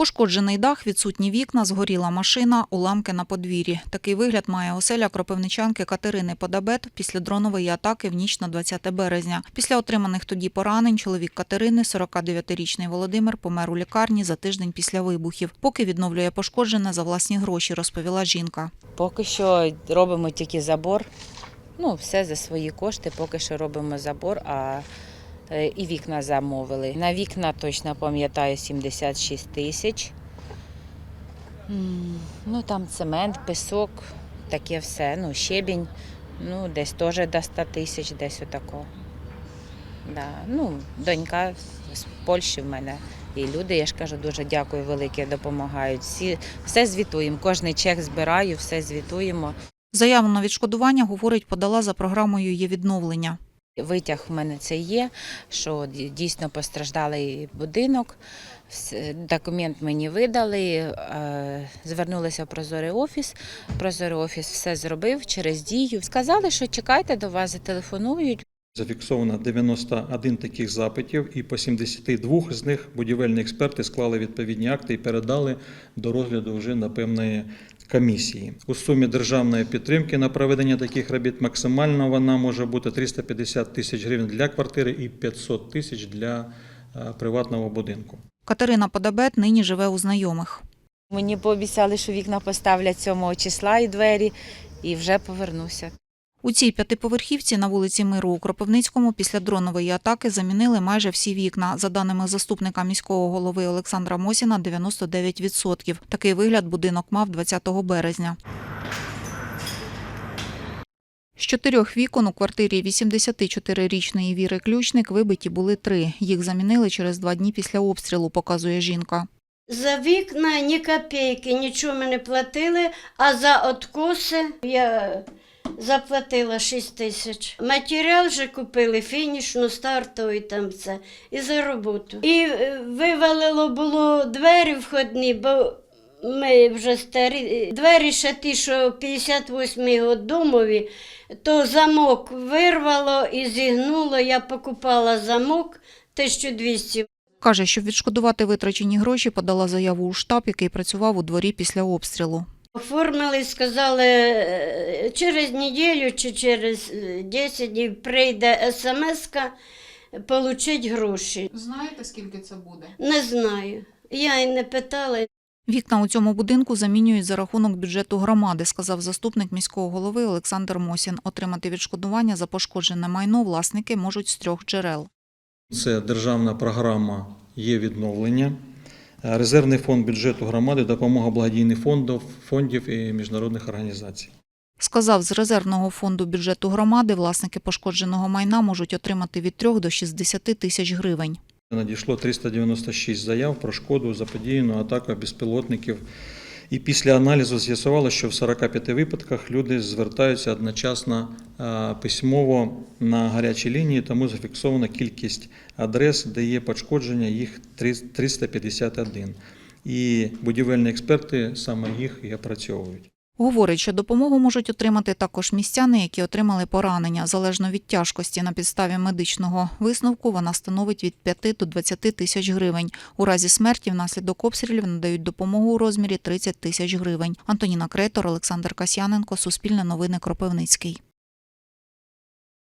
Пошкоджений дах, відсутні вікна, згоріла машина, уламки на подвір'ї. Такий вигляд має оселя кропивничанки Катерини Подабет після дронової атаки в ніч на 20 березня. Після отриманих тоді поранень чоловік Катерини, 49-річний Володимир, помер у лікарні за тиждень після вибухів. Поки відновлює пошкоджене за власні гроші, розповіла жінка. Поки що робимо тільки забор. Ну, все за свої кошти, поки що робимо забор, а і вікна замовили. На вікна точно пам'ятаю 76 тисяч. Ну там цемент, пісок, таке все. Ну, щебінь, ну, десь теж до 100 тисяч, десь отако. Да. Ну, донька з Польщі в мене. І люди, я ж кажу, дуже дякую велике, допомагають. Всі, все звітуємо. Кожний чек збираю, все звітуємо. Заяву на відшкодування, говорить, подала за програмою «Є відновлення». Витяг в мене це є, що дійсно постраждалий будинок. Документ мені видали, е, звернулися в Прозорий офіс. Прозорий офіс все зробив через дію. Сказали, що чекайте, до вас зателефонують. Зафіксовано 91 таких запитів, і по 72 з них будівельні експерти склали відповідні акти і передали до розгляду вже на певної комісії. У сумі державної підтримки на проведення таких робіт максимально вона може бути 350 тисяч гривень для квартири і 500 тисяч для е, приватного будинку. Катерина Подобет нині живе у знайомих. Мені пообіцяли, що вікна поставлять 7 числа і двері, і вже повернуся. У цій п'ятиповерхівці на вулиці Миру у Кропивницькому після дронової атаки замінили майже всі вікна. За даними заступника міського голови Олександра Мосіна, 99%. Такий вигляд будинок мав 20 березня. З чотирьох вікон у квартирі 84-річної Віри Ключник вибиті були три. Їх замінили через два дні після обстрілу, показує жінка. За вікна ні копійки, нічого ми не платили, а за откоси я заплатила 6 тисяч. Матеріал вже купили, фінішну, стартовий там це, і за роботу. І е, вивалило було двері входні, бо ми вже старі. Двері ще ті, що 58-й год домові, то замок вирвало і зігнуло. Я покупала замок 1200 Каже, щоб відшкодувати витрачені гроші, подала заяву у штаб, який працював у дворі після обстрілу. Оформили, сказали, е, через неділю чи через е, 10 днів прийде смс-ка отримати гроші. Знаєте, скільки це буде? Не знаю. Я й не питала. Вікна у цьому будинку замінюють за рахунок бюджету громади, сказав заступник міського голови Олександр Мосін. Отримати відшкодування за пошкоджене майно власники можуть з трьох джерел. Це державна програма є відновлення, е, резервний фонд бюджету громади, допомога благодійних фондів, фондів і міжнародних організацій. Сказав, з резервного фонду бюджету громади власники пошкодженого майна можуть отримати від 3 до 60 тисяч гривень. Надійшло 396 заяв про шкоду заподіяну атаку безпілотників. І після аналізу з'ясувалося, що в 45 випадках люди звертаються одночасно письмово на гарячі лінії, тому зафіксована кількість адрес, де є пошкодження, їх 351. І будівельні експерти саме їх і опрацьовують. Говорить, що допомогу можуть отримати також містяни, які отримали поранення. Залежно від тяжкості на підставі медичного висновку вона становить від 5 до 20 тисяч гривень. У разі смерті внаслідок обстрілів надають допомогу у розмірі 30 тисяч гривень. Антоніна Кретор, Олександр Касьяненко, Суспільне новини Кропивницький.